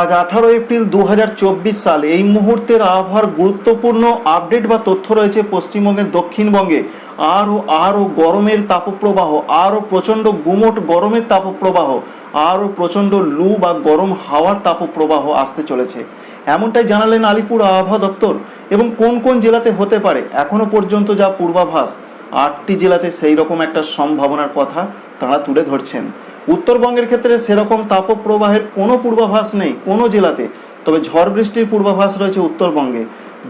আজ আঠারো এপ্রিল দু সাল এই মুহূর্তের আবহাওয়ার গুরুত্বপূর্ণ আপডেট বা তথ্য রয়েছে পশ্চিমবঙ্গের দক্ষিণবঙ্গে। আরও আরও গরমের তাপপ্রবাহ আরও প্রচণ্ড গুমোট গরমের তাপপ্রবাহ আরও প্রচণ্ড লু বা গরম হাওয়ার তাপপ্রবাহ আসতে চলেছে। এমনটাই জানালেন আলিপুর আবহাওয়া দপ্তর। এবং কোন কোন জেলাতে হতে পারে, এখনও পর্যন্ত যা পূর্বাভাস, আটটি জেলাতে সেই রকম একটা সম্ভাবনার কথা তারা তুলে ধরছেন। উত্তরবঙ্গের ক্ষেত্রে সেরকম তাপপ্রবাহের কোনো পূর্বাভাস নেই কোনো জেলাতে। তবে ঝড় বৃষ্টির পূর্বাভাস রয়েছে উত্তরবঙ্গে।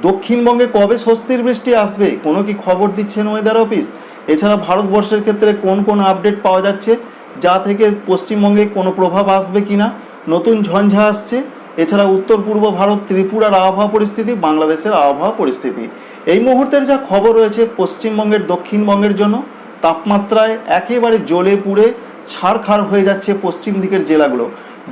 দক্ষিণবঙ্গে কবে স্বস্তির বৃষ্টি আসবে, কোনো কি খবর দিচ্ছেন ওয়েদার অফিস? এছাড়া ভারতবর্ষের ক্ষেত্রে কোন কোন আপডেট পাওয়া যাচ্ছে, যা থেকে পশ্চিমবঙ্গে কোনো প্রভাব আসবে কিনা? নতুন ঝঞ্ঝা আসছে। এছাড়া উত্তর পূর্ব ভারত, ত্রিপুরার আবহাওয়া পরিস্থিতি, বাংলাদেশের আবহাওয়া পরিস্থিতি। এই মুহূর্তের যা খবর রয়েছে পশ্চিমবঙ্গের, দক্ষিণবঙ্গের জন্য, তাপমাত্রায় একেবারে জ্বলে পুড়ে ছাড়খাড় হয়ে যাচ্ছে পশ্চিম দিকের জেলাগুলো।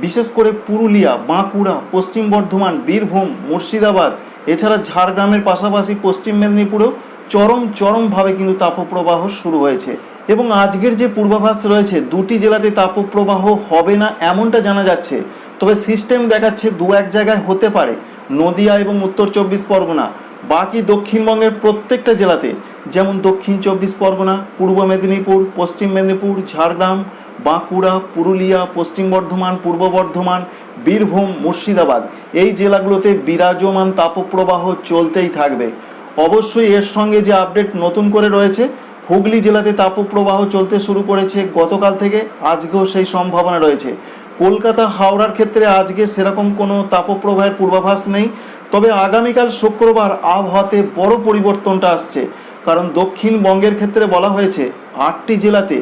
বিশেষ করে পুরুলিয়া, বাঁকুড়া, পশ্চিম বর্ধমান, বীরভূম, মুর্শিদাবাদ, এছাড়া ঝাড়গ্রামের পাশাপাশি পশ্চিম মেদিনীপুরেও চরম, চরমভাবে কিন্তু তাপপ্রবাহ শুরু হয়েছে। এবং আজকের যে পূর্বাভাস রয়েছে, দুটি জেলাতে তাপপ্রবাহ হবে না এমনটা জানা যাচ্ছে। তবে সিস্টেম দেখাচ্ছে দু এক জায়গায় হতে পারে, নদিয়া এবং উত্তর চব্বিশ পরগনা। বাকি দক্ষিণবঙ্গের প্রত্যেকটা জেলাতে, যেমন দক্ষিণ চব্বিশ পরগনা, পূর্ব মেদিনীপুর, পশ্চিম মেদিনীপুর, ঝাড়গ্রাম বাঁকুড়া, পুরুলিয়া, পশ্চিম বর্ধমান, পূর্ব বর্ধমান, বীরভূম, মুর্শিদাবাদ এই জেলাগুলোতে বিরাজমান তাপপ্রবাহ চলতেই থাকবে। অবশ্যই এর সঙ্গে যে আপডেট নতুন করে রয়েছে, হুগলি জেলাতে তাপপ্রবাহ চলতে শুরু করেছে গতকাল থেকে, আজকেও সেই সম্ভাবনা রয়েছে। কলকাতা, হাওড়ার ক্ষেত্রে আজকে সেরকম কোনো তাপপ্রবাহের পূর্বাভাস নেই, তবে আগামীকাল শুক্রবার আবহাওয়াতে বড় পরিবর্তনটা আসছে। কারণ দক্ষিণবঙ্গের ক্ষেত্রে বলা হয়েছে, আটটি জেলাতে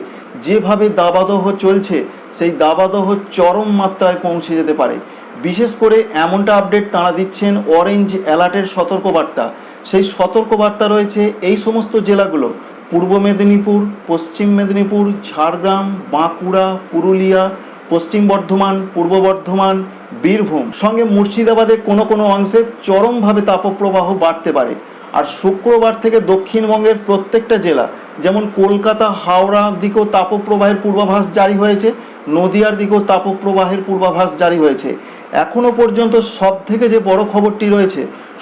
যেভাবে দাবাদহ চলছে, সেই দাবাদহ চরম মাত্রায় পৌঁছে যেতে পারে। বিশেষ করে এমনটা আপডেট তাঁরা দিচ্ছেন অরেঞ্জ অ্যালার্টের সতর্কবার্তা। সেই সতর্কবার্তা রয়েছে এই সমস্ত জেলাগুলো। পূর্ব মেদিনীপুর, পশ্চিম মেদিনীপুর, ঝাড়গ্রাম, বাঁকুড়া, পুরুলিয়া, পশ্চিম বর্ধমান, পূর্ব বর্ধমান, বীরভূম। সঙ্গে মুর্শিদাবাদে কোনো কোনো অংশে চরমভাবে তাপপ্রবাহ বাড়তে পারে। আর শুক্রবার থেকে দক্ষিণবঙ্গের প্রত্যেকটা জেলা যেমন কলকাতা, হাওড়া দিকেও তাপপ্রবাহের পূর্বাভাস জারি হয়েছে, নদিয়ার দিকেও তাপপ্রবাহের পূর্বাভাস জারি হয়েছে। এখনও পর্যন্ত সব থেকে যে বড় খবরটি রয়েছে,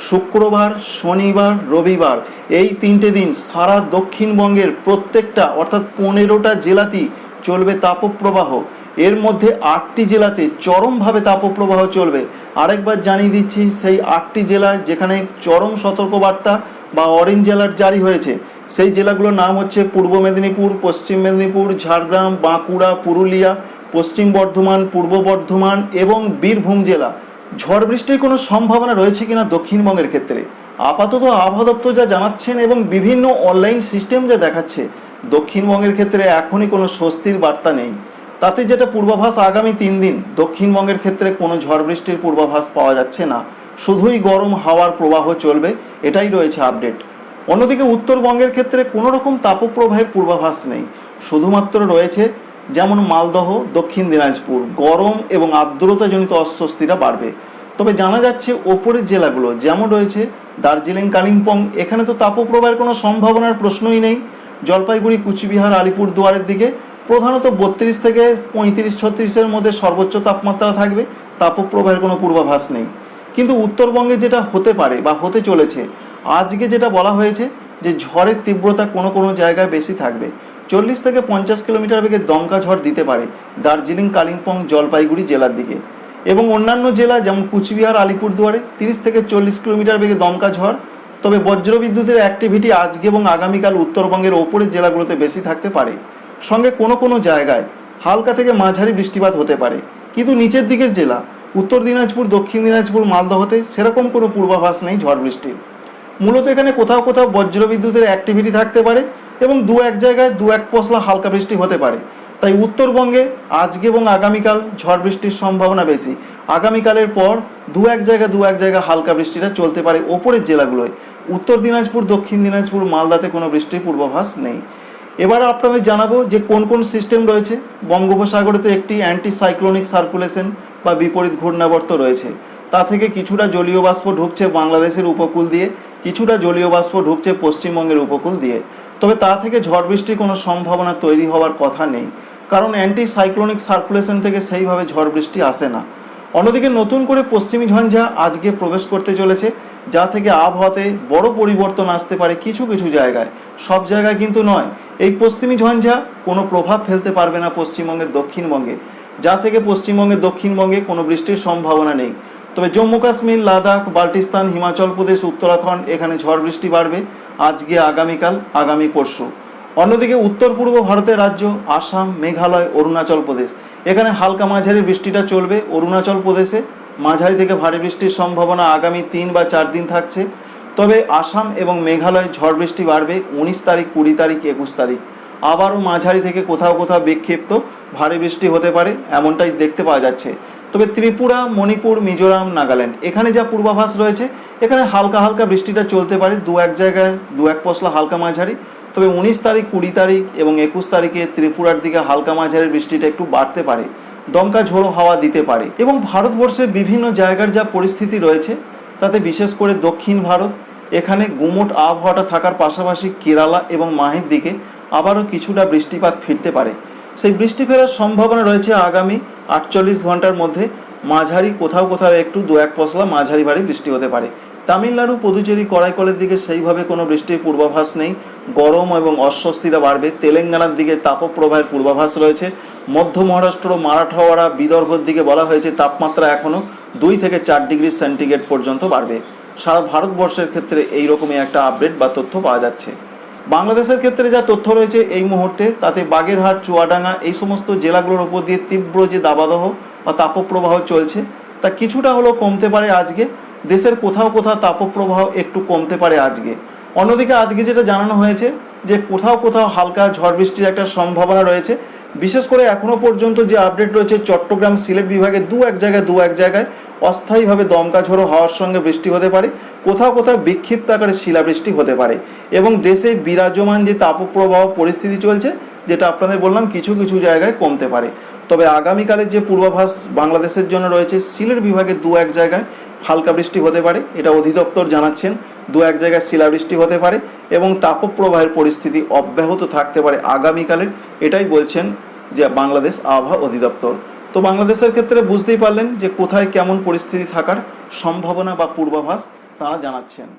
শুক্রবার, শনিবার, রবিবার, এই তিনটে দিন সারা দক্ষিণবঙ্গের প্রত্যেকটা, অর্থাৎ পনেরোটা জেলাতেই চলবে তাপপ্রবাহ। এর মধ্যে আটটি জেলাতে চরমভাবে তাপপ্রবাহ চলবে। আরেকবার জানিয়ে দিচ্ছি, সেই আটটি জেলায় যেখানে চরম সতর্কবার্তা বা অরেঞ্জ অ্যালার্ট জারি হয়েছে সেই জেলাগুলোর নাম হচ্ছে পূর্ব মেদিনীপুর, পশ্চিম মেদিনীপুর, ঝাড়গ্রাম, বাঁকুড়া, পুরুলিয়া, পশ্চিম বর্ধমান, পূর্ব বর্ধমান এবং বীরভূম জেলা। ঝড় বৃষ্টির কোনো সম্ভাবনা রয়েছে কিনা দক্ষিণবঙ্গের ক্ষেত্রে? আপাতত আবহাওয়া দপ্তর যা জানাচ্ছেন এবং বিভিন্ন অনলাইন সিস্টেম যা দেখাচ্ছে, দক্ষিণবঙ্গের ক্ষেত্রে এখনই কোনো স্বস্তির বার্তা নেই। তাতে যেটা পূর্বাভাস আগামী তিন দিন, দক্ষিণবঙ্গের ক্ষেত্রে কোনো ঝড় বৃষ্টির পূর্বাভাস পাওয়া যাচ্ছে না। শুধুই গরম হাওয়ার প্রবাহ চলবে, এটাই রয়েছে আপডেট। অন্যদিকে উত্তরবঙ্গের ক্ষেত্রে কোনো রকম তাপপ্রবাহের পূর্বাভাস নেই। শুধুমাত্র রয়েছে যেমন মালদহ, দক্ষিণ দিনাজপুর, গরম এবং আর্দ্রতাজনিত অস্বস্তিটা বাড়বে। তবে জানা যাচ্ছে ওপরের জেলাগুলো, যেমন রয়েছে দার্জিলিং, কালিম্পং, এখানে তো তাপপ্রবাহের কোনো সম্ভাবনার প্রশ্নই নেই। জলপাইগুড়ি, কুচবিহার আলিপুর দুয়ারের দিকে প্রধানত বত্রিশ থেকে পঁয়ত্রিশ, ছত্রিশের মধ্যে সর্বোচ্চ তাপমাত্রা থাকবে, তাপপ্রবাহের কোনো পূর্বাভাস নেই। কিন্তু উত্তরবঙ্গে যেটা হতে পারে বা হতে চলেছে আজকে যেটা বলা হয়েছে যে ঝড়ের তীব্রতা কোনো কোনো জায়গায় বেশি থাকবে। চল্লিশ থেকে পঞ্চাশ কিলোমিটার বেগে দমকা ঝড় দিতে পারে দার্জিলিং, কালিম্পং, জলপাইগুড়ি জেলার দিকে। এবং অন্যান্য জেলা যেমন কুচবিহার, আলিপুরদুয়ারে তিরিশ থেকে চল্লিশ কিলোমিটার বেগে দমকা ঝড়। তবে বজ্রবিদ্যুতের অ্যাক্টিভিটি আজকে এবং আগামীকাল উত্তরবঙ্গের ওপরের জেলাগুলোতে বেশি থাকতে পারে। সঙ্গে কোনো কোনো জায়গায় হালকা থেকে মাঝারি বৃষ্টিপাত হতে পারে। কিন্তু নিচের দিকের জেলা, উত্তর দিনাজপুর, দক্ষিণ দিনাজপুর, মালদহতে সেরকম কোনো পূর্বাভাস নেই ঝড় বৃষ্টির। মূলত এখানে কোথাও কোথাও বজ্রবিদ্যুতের অ্যাক্টিভিটি থাকতে পারে এবং দু এক জায়গায় দু এক পশলা হালকা বৃষ্টি হতে পারে। তাই উত্তরবঙ্গে আজকে এবং আগামীকাল ঝড় বৃষ্টির সম্ভাবনা বেশি। আগামীকালের পর দু এক জায়গায় দু এক জায়গায় হালকা বৃষ্টিটা চলতে পারে ওপরের জেলাগুলোয়। উত্তর দিনাজপুর, দক্ষিণ দিনাজপুর, মালদাতে কোনো বৃষ্টির পূর্বাভাস নেই। এবার আপনাদের জানাব যে কোন কোন সিস্টেম রয়েছে। বঙ্গোপসাগরেতে একটি অ্যান্টি সাইক্লোনিক সার্কুলেশন বা বিপরীত ঘূর্ণাবর্ত রয়েছে। তা থেকে কিছুটা জলীয় বাষ্প ঢুকছে বাংলাদেশের উপকূল দিয়ে। কিছুটা জলীয় বাষ্প ঢুকছে পশ্চিমবঙ্গের উপকূল দিয়ে। তবে তা থেকে ঝড় বৃষ্টির কোনো সম্ভাবনা তৈরি হওয়ার কথা নেই, কারণ অ্যান্টি সাইক্লোনিক সার্কুলেশন থেকে সেইভাবে ঝড় বৃষ্টি আসে না। অন্যদিকে নতুন করে পশ্চিমী ঝঞ্ঝা আজকে প্রবেশ করতে চলেছে, যা থেকে আবহাওয়াতে বড় পরিবর্তন আসতে পারে কিছু কিছু জায়গায়। সব জায়গায় কিন্তু নয়, এই পশ্চিমী ঝঞ্ঝা কোনো প্রভাব ফেলতে পারবে না পশ্চিমবঙ্গের দক্ষিণবঙ্গে, যা থেকে পশ্চিমবঙ্গের দক্ষিণবঙ্গে কোনো বৃষ্টির সম্ভাবনা নেই। তবে জম্মু কাশ্মীর, লাদাখ, বাল্টিস্তান, হিমাচল প্রদেশ, উত্তরাখণ্ড, এখানে ঝড় বৃষ্টি বাড়বে। আজকে, আগামীকাল, আগামী পরশু। অন্যদিকে উত্তর পূর্ব ভারতের রাজ্য, আসাম, মেঘালয়, অরুণাচল প্রদেশ। এখানে হালকা মাঝারি বৃষ্টিটা চলবে। অরুণাচল প্রদেশে মাঝারি থেকে ভারী বৃষ্টির সম্ভাবনা আগামী তিন বা চার দিন থাকছে। তবে আসাম এবং মেঘালয় ঝড় বৃষ্টি বাড়বে উনিশ তারিখ, কুড়ি তারিখ, একুশ তারিখ। আবারও মাঝারি থেকে কোথাও কোথাও বিক্ষিপ্ত ভারী বৃষ্টি হতে পারে, এমনটাই দেখতে পাওয়া যাচ্ছে। তবে ত্রিপুরা, মণিপুর, মিজোরাম, নাগাল্যান্ড, এখানে যা পূর্বাভাস রয়েছে, এখানে হালকা হালকা বৃষ্টিটা চলতে পারে, দু এক জায়গায় দু এক পশলা হালকা মাঝারি। তবে উনিশ তারিখ, কুড়ি তারিখ এবং একুশ তারিখে ত্রিপুরার দিকে হালকা মাঝারি বৃষ্টিটা একটু বাড়তে পারে, দমকা ঝোড়ো হাওয়া দিতে পারে এবং ভারতবর্ষের বিভিন্ন জায়গার যা পরিস্থিতি রয়েছে, তাতে বিশেষ করে দক্ষিণ ভারত, এখানে গুমোট আবহাওয়াটা থাকার পাশাপাশি কেরালা এবং মাহের দিকে আবারও কিছুটা বৃষ্টিপাত ফিরতে পারে। সেই বৃষ্টি ফেরার সম্ভাবনা রয়েছে আগামী আটচল্লিশ ঘণ্টার মধ্যে। মাঝারি কোথাও কোথাও একটু দু এক পশলা মাঝারি ভারী বৃষ্টি হতে পারে। তামিলনাড়ু, পুদুচেরি, করাইকলের দিকে সেইভাবে কোনো বৃষ্টির পূর্বাভাস নেই। গরম এবং অস্বস্তিটা বাড়বে। তেলেঙ্গানার দিকে তাপপ্রবাহের পূর্বাভাস রয়েছে। মধ্য মহারাষ্ট্র, মারাঠাওয়াড়া, বিদর্ভর দিকে বলা হয়েছে তাপমাত্রা এখনও দুই থেকে চার ডিগ্রি সেন্টিগ্রেড পর্যন্ত বাড়বে। সারা ভারতবর্ষের ক্ষেত্রে এই রকমই একটা আপডেট বা তথ্য পাওয়া যাচ্ছে। বাংলাদেশের ক্ষেত্রে যা তথ্য রয়েছে এই মুহূর্তে, তাতে বাগেরহাট, চুয়াডাঙ্গা এই সমস্ত জেলাগুলোর উপর দিয়ে তীব্র যে দাবাদহ বা তাপপ্রবাহ চলছে, তা কিছুটা হলেও কমতে পারে আজকে। দেশের কোথাও কোথাও তাপপ্রবাহ একটু কমতে পারে আজকে। অন্যদিকে আজকে যেটা জানানো হয়েছে যে কোথাও কোথাও হালকা ঝড় বৃষ্টির একটা সম্ভাবনা রয়েছে। বিশেষ করে এখনও পর্যন্ত যে আপডেট রয়েছে, চট্টগ্রাম সিলেট বিভাগে দু এক জায়গায় দু এক জায়গায় অস্থায়ীভাবে দমকা ঝোড়ো হওয়ার সঙ্গে বৃষ্টি হতে পারে। কোথাও কোথাও বিক্ষিপ্ত আকারে শিলাবৃষ্টি হতে পারে এবং দেশে বিরাজমান যে তাপপ্রবাহ পরিস্থিতি চলছে, যেটা আপনাদের বললাম কিছু কিছু জায়গায় কমতে পারে। তবে আগামীকালের যে পূর্বাভাস বাংলাদেশের জন্য রয়েছে, সিলেট বিভাগে দু এক জায়গায় হালকা বৃষ্টি হতে পারে, এটা অধিদপ্তর জানাচ্ছেন, দু এক জায়গায় শিলাবৃষ্টি হতে পারে এবং তাপপ্রবাহের পরিস্থিতি অব্যাহত থাকতে পারে আগামীকালের, এটাই বলছেন যে বাংলাদেশ আবহাওয়া অধিদপ্তর। তো বাংলাদেশের ক্ষেত্রে বুঝতেই পারলেন যে কোথায় কেমন পরিস্থিতি থাকার সম্ভাবনা বা পূর্বাভাস তারা জানাচ্ছেন।